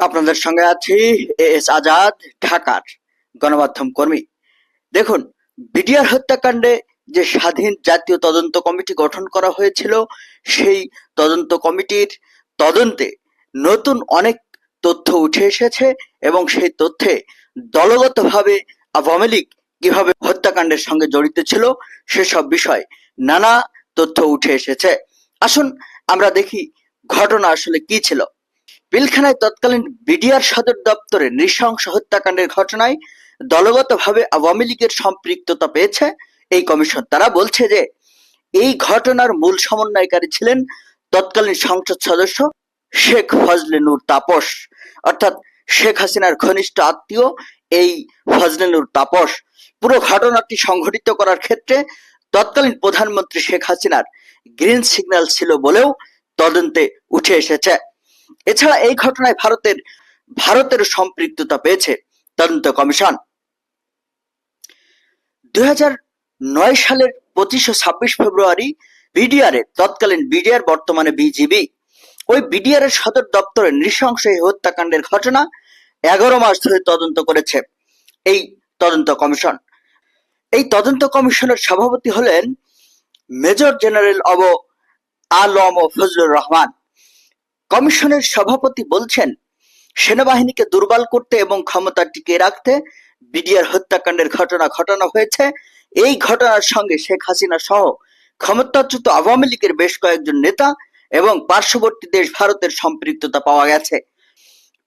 আপনাদের সঙ্গে আছি এস আজাদ, ঢাকার গণমাধ্যম কর্মী। দেখুন, বিডিআর হত্যাকাণ্ডে যে স্বাধীন জাতীয় তদন্ত কমিটি গঠন করা হয়েছিল, সেই তদন্ত কমিটির তদন্তে নতুন অনেক তথ্য উঠে এসেছে এবং সেই তথ্যে দলগতভাবে আওয়ামী লীগ কীভাবে হত্যাকাণ্ডের সঙ্গে জড়িত ছিল, সেসব বিষয় নানা তথ্য উঠে এসেছে। আসুন, আমরা দেখি ঘটনা আসলে কি ছিল। পিলখানায় তৎকালীন বিডিআর সদর দপ্তরে নৃশংস হত্যাকাণ্ডের ঘটনায় দলগতভাবে আওয়ামী লীগের সম্পৃক্ততা পেয়েছে এই কমিশন। তারা বলছে যে, এই ঘটনার মূল সমন্বয়কারী ছিলেন তৎকালীন সংসদ সদস্য শেখ ফজলে নূর তাপস। অর্থাৎ শেখ হাসিনার ঘনিষ্ঠ আত্মীয় এই ফজলে নূর তাপস। পুরো ঘটনাটি সংঘটিত করার ক্ষেত্রে তৎকালীন প্রধানমন্ত্রী শেখ হাসিনার গ্রিন সিগন্যাল ছিল বলেও তদন্তে উঠে এসেছে। এছাড়া এই ঘটনায় ভারতের ভারতের সম্পৃক্ততা পেয়েছে তদন্ত কমিশন। দুই সালের পঁচিশ ছাব্বিশ ফেব্রুয়ারি বিডিআর তৎকালীন বিডিআর বর্তমানে বিজিবি ওই বিডিআর এর সদর দপ্তরে নৃশংস এই হত্যাকাণ্ডের ঘটনা এগারো মাস ধরে তদন্ত করেছে এই তদন্ত কমিশন। এই তদন্ত কমিশনের সভাপতি হলেন মেজর জেনারেল অব আলম ফজলুর রহমান। কমিশনের সভাপতি বলছেন, সেনাবাহিনীকে দুর্বল করতে এবং ক্ষমতা টিকিয়ে রাখতে বিডিআর হত্যাকাণ্ডের ঘটনা ঘটানো হয়েছে। এই ঘটনার সঙ্গে শেখ হাসিনা সহ ক্ষমতাচ্যুত আওয়ামী লীগের বেশ কয়েকজন নেতা এবং পার্শ্ববর্তী দেশ ভারতের সম্পৃক্ততা পাওয়া গেছে।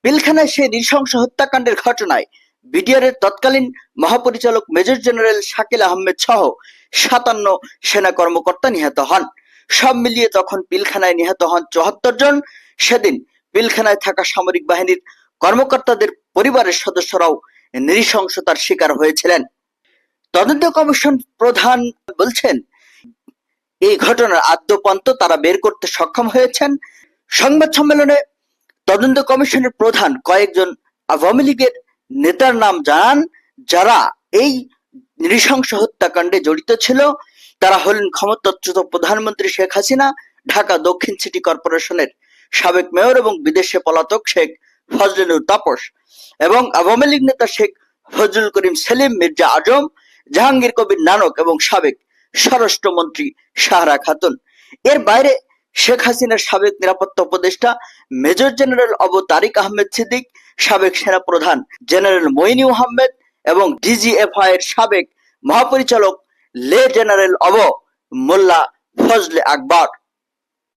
পিলখানায় সেই নৃশংস হত্যাকাণ্ডের ঘটনায় বিডিআর এর তৎকালীন মহাপরিচালক মেজর জেনারেল শাকিল আহমেদ সহ সাতান্ন সেনা কর্মকর্তা নিহত হন। সব মিলিয়ে তখন পিলখানায় নিহত হন চুয়াত্তর জন সেদিন পিলখানায় থাকা সামরিক বাহিনীর কর্মকর্তাদের পরিবারের সদস্যরাও নৃশংসতার শিকার হয়েছিলেন। তদন্ত কমিশন প্রধান বলছেন, এই ঘটনার আদ্যপন্ত তারা বের করতে সক্ষম হয়েছেন। সংবাদ সম্মেলনে তদন্ত কমিশনের প্রধান কয়েকজন আওয়ামী লীগের নেতার নাম জানান, যারা এই নৃশংস হত্যাকাণ্ডে জড়িত ছিল। তারা হলেন ক্ষমতাচ্যুত প্রধানমন্ত্রী শেখ হাসিনা, ঢাকা দক্ষিণ সিটি কর্পোরেশনের সাবেক মেয়র এবং বিদেশে পলাতক শেখ ফজলুল তাপস এবং আওয়ামী লীগ নেতা শেখ ফজলুল করিম সেলিম মির্জা আজম, জাহাঙ্গীর কবির নানক এবং সাবেক স্বরাষ্ট্রমন্ত্রী সাহারা খাতুন। এর বাইরে শেখ হাসিনার সাবেক নিরাপত্তা উপদেষ্টা, মেজর জেনারেল অবু তারিক আহমেদ সিদ্দিক, সাবেক সেনা প্রধান জেনারেল মইনি আহমেদ এবং ডিজিএফআই এর সাবেক মহাপরিচালক লে জেনারেল অব মোল্লা ফজলে আকবর।